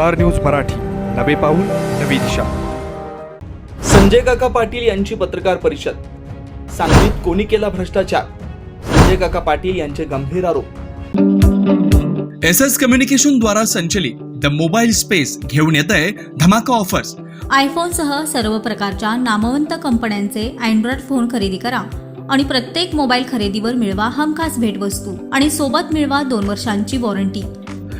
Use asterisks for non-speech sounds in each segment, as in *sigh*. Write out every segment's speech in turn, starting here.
Star News Marathi. नवे पाऊल नवी दिशा. संजय काका पाटील यांची पत्रकार परिषद. सांगलीत कोणी केला भ्रष्टाचार? संजय काका पाटील यांचे गंभीर आरोप. एस एस कम्युनिकेशन द्वारा संचलित द मोबाईल स्पेस घेऊन येत आहे धमाका ऑफर्स. आयफोनसह सर्व प्रकारच्या नामवंत कंपन्यांचे अँड्रॉइड फोन खरेदी करा आणि प्रत्येक मोबाईल खरेदीवर मिळवा हमखास भेटवस्तू आणि सोबत मिळवा दोन वर्षांची वॉरंटी.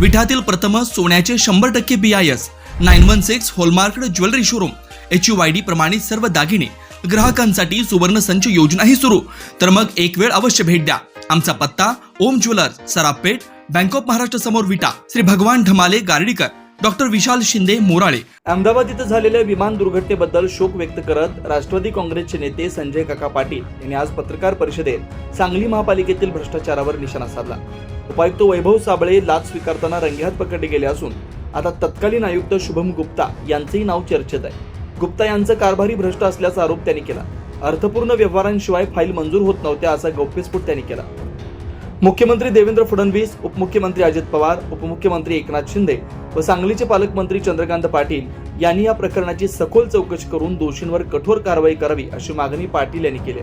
विठातील प्रथम सोन्याचे शंभर टक्के B I S nine one six hallmarked jewellery showroom H U Y D प्रमाणित सर्व दागिने ग्राहकांसाठी सुवर्ण संच योजनाही सुरू. तर मग एक वेळ अवश्य भेट द्या. आमचा पत्ता Om jewellers Sarapeth bank of Maharashtra समोर विटा श्री भगवान ढमाले गार्डीकर डॉक्टर विशाल शिंदे मोराळे. अहमदाबाद इथं झालेल्या विमान दुर्घटनेबद्दल शोक व्यक्त करत राष्ट्रवादी काँग्रेसचे नेते संजय काका पाटील यांनी आज पत्रकार परिषदेत सांगली महापालिकेतील भ्रष्टाचारावर निशाणा साधला. उपायुक्त वैभव साबळे लाच स्वीकारताना रंगेहात पकडले गेले असून आता तत्कालीन आयुक्त शुभम गुप्ता यांचंही नाव चर्चेत आहे. गुप्ता यांचं कारभारी भ्रष्ट असल्याचा आरोप त्यांनी केला. अर्थपूर्ण व्यवहारांशिवाय फाईल मंजूर होत नव्हत्या असा गौप्यस्फोट त्यांनी केला. मुख्यमंत्री देवेंद्र फडणवीस उपमुख्यमंत्री अजित पवार उपमुख्यमंत्री एकनाथ शिंदे व सांगलीचे पालकमंत्री चंद्रकांत पाटील यांनी या प्रकरणाची सखोल चौकशी करून दोषींवर कठोर कारवाई करावी अशी मागणी पाटील यांनी केली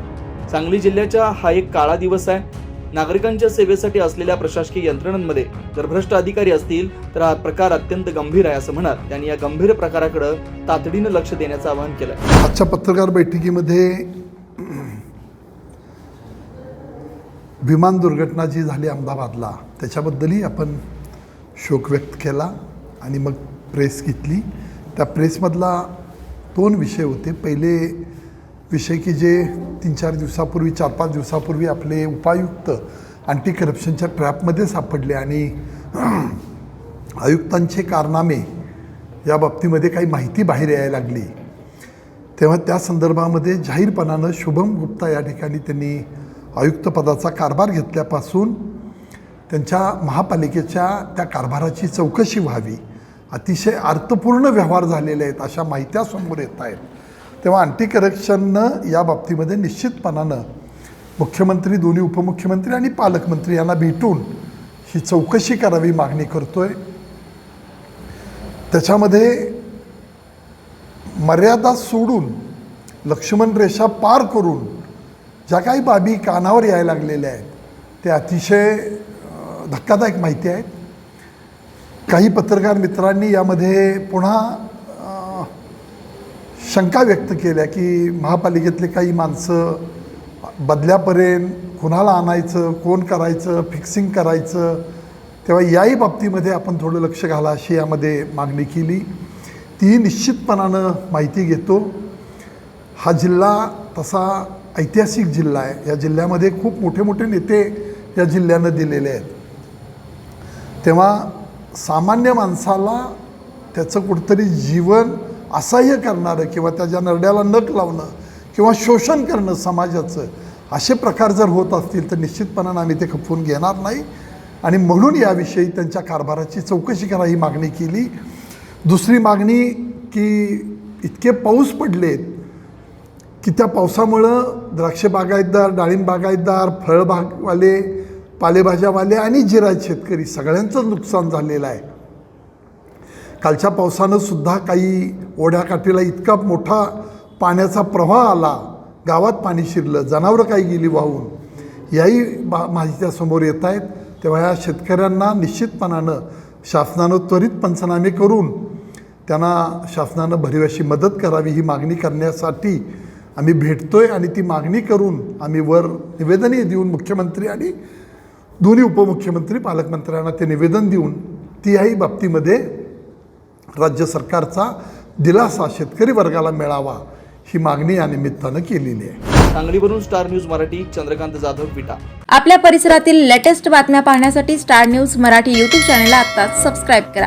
सांगली जिल्ह्याचा हा एक काळा दिवस आहे. नागरिकांच्या सेवेसाठी असलेल्या प्रशासकीय यंत्रणांमध्ये जर भ्रष्ट अधिकारी असतील तर हा प्रकार अत्यंत गंभीर आहे असं म्हणत त्यांनी या गंभीर प्रकाराकडे तातडीनं लक्ष देण्याचं आवाहन केलं आजच्या पत्रकार बैठकीमध्ये विमान दुर्घटना जी झाली अहमदाबादला त्याच्याबद्दलही आपण शोक व्यक्त केला आणि मग प्रेस घेतली. त्या प्रेसमधला दोन विषय होते. पहिले विषय की जे तीन चार दिवसापूर्वी चार पाच दिवसापूर्वी आपले उपायुक्त अँटी करप्शनच्या ट्रॅपमध्ये सापडले आणि *clears throat* आयुक्तांचे कारनामे या बाबतीमध्ये काही माहिती बाहेर यायला लागली. तेव्हा त्या संदर्भामध्ये जाहीरपणानं शुभम गुप्ता या ठिकाणी त्यांनी आयुक्तपदाचा कारभार घेतल्यापासून त्यांच्या महापालिकेच्या त्या कारभाराची चौकशी व्हावी. अतिशय अर्थपूर्ण व्यवहार झालेले आहेत अशा माहित्या समोर येत आहेत. तेव्हा अँटी करप्शननं या बाबतीमध्ये निश्चितपणानं मुख्यमंत्री दोन्ही उपमुख्यमंत्री आणि पालकमंत्री यांना भेटून ही चौकशी करावी मागणी करतो आहे त्याच्यामध्ये मर्यादा सोडून लक्ष्मण रेषा पार करून ज्या काही बाबी कानावर यायला लागलेल्या आहेत ते अतिशय धक्कादायक माहिती आहेत. काही पत्रकार मित्रांनी यामध्ये पुन्हा शंका व्यक्त केल्या की महापालिकेतले काही माणसं बदल्यापर्यंत कुणाला आणायचं कोण करायचं फिक्सिंग करायचं तेव्हा याही बाबतीमध्ये आपण थोडं लक्ष घाला अशी यामध्ये मागणी केली. तीही निश्चितपणानं माहिती घेतो. हा जिल्हा तसा ऐतिहासिक जिल्हा आहे. या जिल्ह्यामध्ये खूप मोठे मोठे नेते या जिल्ह्यानं दिलेले आहेत. तेव्हा सामान्य माणसाला त्याचं कुठंतरी जीवन असह्य करणारं किंवा त्याच्या नरड्याला नख लावणं किंवा शोषण करणं समाजाचं असे प्रकार जर होत असतील तर निश्चितपणानं आम्ही ते खपवून घेणार नाही. आणि म्हणून याविषयी त्यांच्या कारभाराची चौकशी करा ही मागणी केली. दुसरी मागणी की इतके पाऊस पडलेत की त्या पावसामुळं द्राक्ष बागायतदार डाळिंब बागायतदार फळबागवाले पालेभाज्यावाले आणि जिरायत शेतकरी सगळ्यांचं नुकसान झालेलं आहे. कालच्या पावसानं सुद्धा काही ओढ्याकाठीला इतका मोठा पाण्याचा प्रवाह आला. गावात पाणी शिरलं जनावरं काही गेली वाहून. याही बा माहित्या समोर येत आहेत. तेव्हा या शेतकऱ्यांना निश्चितपणानं शासनानं त्वरित पंचनामे करून त्यांना शासनानं भरीवशी मदत करावी ही मागणी करण्यासाठी आम्ही भेटतो आहे आणि ती मागणी करून आम्ही वर निवेदनही देऊन मुख्यमंत्री आणि दोन्ही उपमुख्यमंत्री पालकमंत्र्यांना ते निवेदन देऊन तीही बाबतीमध्ये राज्य सरकारचा दिलासा शेतकरी वर्गाला मिळावा ही मागणी या निमित्तानं केलेली आहे. सांगलीवरून स्टार न्यूज मराठी चंद्रकांत जाधव विटा. आपल्या परिसरातील लेटेस्ट बातम्या पाहण्यासाठी स्टार न्यूज मराठी यूट्यूब चॅनलला आत्ताच सबस्क्राईब करा.